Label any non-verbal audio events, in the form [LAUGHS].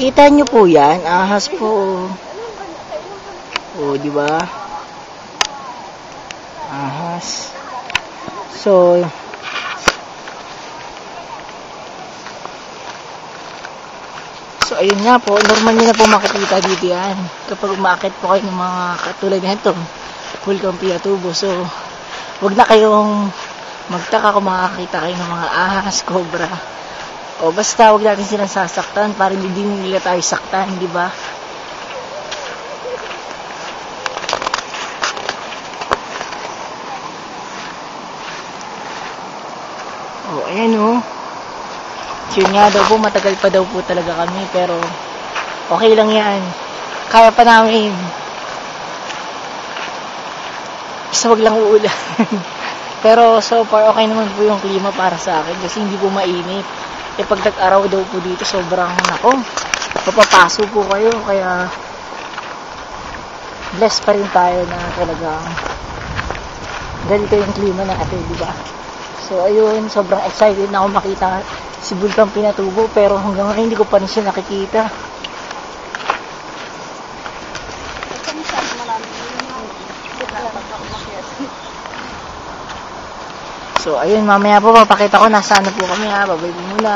Kita nyo po yan, ahas po. O, di ba? Ahas. So, So, ayun nga po, normal nyo na po makikita dito yan. Kapag umakit po kayo ng mga katulad nito, Vulcan Piatubo. So, wag na kayong magtaka kung makakita kayo ng mga ahas, cobra. O basta wag natin silang sasaktan para hindi din nila tayo saktan, di ba? O, ayan o. Yun nga daw po, matagal pa daw po talaga kami, pero okay lang yan. Kaya pa namin. Basta wag lang uulan. [LAUGHS] pero so far, okay naman po yung klima para sa akin kasi hindi po mainit. Eh pag tag-araw daw po dito, sobrang nako. Papapaso po kayo, kaya blessed pa rin tayo na talagang ganito yung klima natin, di ba? So, ayun, sobrang excited na ako makita si Bulkang Pinatubo, pero hanggang ngayon hindi ko pa rin siya nakikita. So, ayun, mamaya po, papakita ko nasa ano po kami ha. Babay muna.